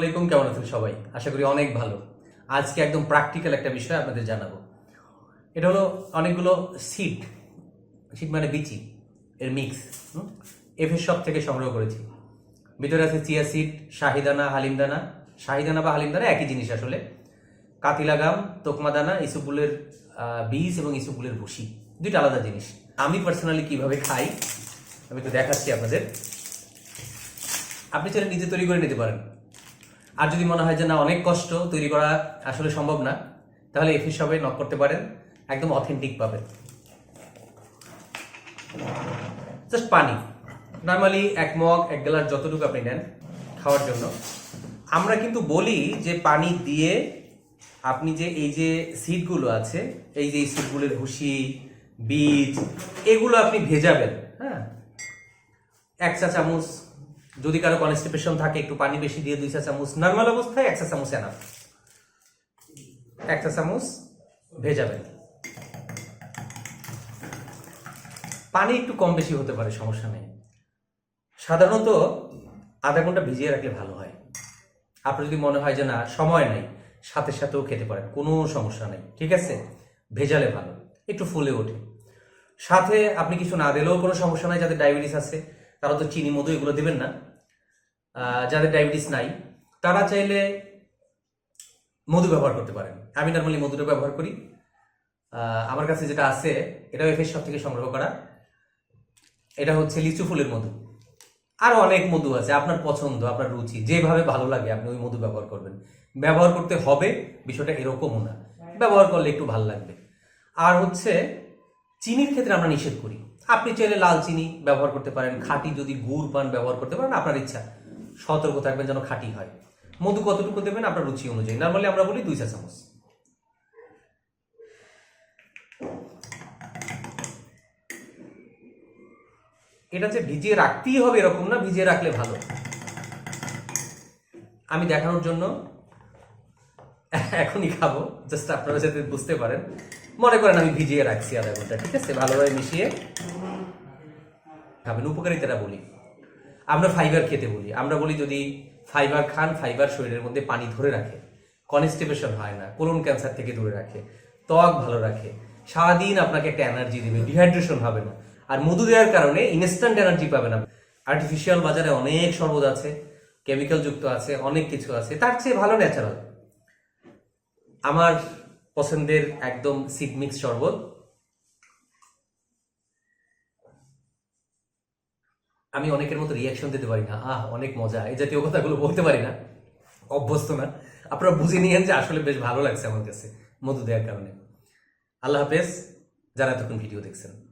আলাইকুম কেমন আছেন সবাই? আশা করি অনেক ভালো। আজকে একদম প্র্যাকটিক্যাল একটা বিষয় আপনাদের জানাব। এটা হলো অনেকগুলো সিড সিট মানে বিচি, এর মিক্স এফের সব থেকে সংগ্রহ করেছি। ভিতরে আছে চিয়া সিড শাহিদানা, হালিমদানা। শাহিদানা বা হালিমদানা একই জিনিস আসলে। কাতিলাগাম তোকমাদানা ইসুপুলের বীজ এবং ইসুপুলের ভুসি। দুইটা আলাদা জিনিস। আমি পার্সোনালি কীভাবে খাই, আমি একটু দেখাচ্ছি আপনাদের। আপনি চাইলে নিজে তৈরি করে নিতে পারেন। আর যদি মনে হয় যে না, অনেক কষ্ট তৈরি করা আসলে সম্ভব না, তাহলে এফি শপে নক করতে পারেন, একদম অথেন্টিক পাবেন। জাস্ট পানি। নর্মালি এক মগ, এক গ্লাস যতটুকু আপনি নেন খাওয়ার জন্য। আমরা কিন্তু বলি যে পানি দিয়ে আপনি যে এই যে সিডগুলো আছে, এই যে এই সিডগুলোর ভুসি, বীজ, এগুলো আপনি ভেজাবেন হ্যাঁ? এক চা চামচ যদি কারও কনস্টিপেশন থাকে, একটু পানি বেশি দিয়ে দুই চা চামচ নর্মাল অবস্থায় এক চা চামচ এনাফ এক চা চামচ ভেজাবেন পানি একটু কম বেশি হতে পারে, সমস্যা নেই। সাধারণত আধা ঘণ্টা ভিজিয়ে রাখলে ভালো হয়। আপনার যদি মনে হয় যে না, সময় নেই, সাথে সাথেও খেতে পারেন, কোনো সমস্যা নেই, ঠিক আছে? ভেজালে ভালো, একটু ফুলে ওঠে। সাথে আপনি কিছু না দিলেও কোনো সমস্যা নাই, যাদের ডায়াবেটিস আছে তারা তো চিনি, মধু এগুলো দেবেন না। যাদের ডায়াবেটিস নাই, তারা চাইলে মধু ব্যবহার করতে পারেন। আমি নর্মালি মধুটা ব্যবহার করি। আমার কাছে যেটা আছে, এটাও এফএস সব থেকে সংগ্রহ করা। এটা হচ্ছে লিচু ফুলের মধু। আরও অনেক মধু আছে, আপনার পছন্দ, আপনার রুচি, যেভাবে ভালো লাগে, আপনি ওই মধু ব্যবহার করবেন। ব্যবহার করতে হবে, বিষয়টা এরকমও না। ব্যবহার করলে একটু ভালো লাগবে। আর হচ্ছে, চিনির ক্ষেত্রে আমরা নিষেধ করি। আপনি চাইলে লাল চিনি ব্যবহার করতে পারেন, খাঁটি যদি গুড় পান ব্যবহার করতে পারেন, আপনার ইচ্ছা। সতর্ক থাকবেন যেন খাঁটি হয়। মধু কতটুকু দেবেন আপনার রুচি অনুযায়ী। নর্মালি আমরা বলি দুই চা চামচ এটা যে ভিজিয়ে রাখতেই হবে এরকম না, ভিজিয়ে রাখলে ভালো। আমি দেখানোর জন্য এখনই খাব জাস্ট আপনারা যাতে বুঝতে পারেন। মনে করেন আমি ভিজিয়ে রাখছি আধা ঘণ্টা, ঠিক আছে? ভালোভাবে মিশিয়ে খাবেন উপকারিতাটা বলি। আমরা ফাইবার খেতে বলি। আমরা বলি যদি ফাইবার খান ফাইবার শরীরের মধ্যে পানি ধরে রাখে কনস্টিপেশন হয় না কোলন ক্যান্সার থেকে দূরে রাখে, ত্বক ভালো রাখে, সারাদিন আপনাকে একটা এনার্জি দেবে ডিহাইড্রেশন হবে না। আর মধু দেওয়ার কারণে ইনস্ট্যান্ট এনার্জি পাবে না। আর্টিফিশিয়াল বাজারে অনেক শরবত আছে কেমিক্যাল যুক্ত আছে, অনেক কিছু আছে, তার চেয়ে ভালো ন্যাচারাল আমার পছন্দের একদম সিড মিক্স শরবত আমি অনেকের মতো রিয়াকশন দিতে পারি না। আহ, অনেক মজা। এই জাতীয় কথাগুলো বলতে পারি না। অভ্যস্ত না। আপনারা বুঝে নিয়েন যে আসলে বেশ ভালো লাগছে আমার কাছে মধু দেওয়ার কারণে। আল্লাহ হাফেজ, যারা এতক্ষণ ভিডিও দেখছেন।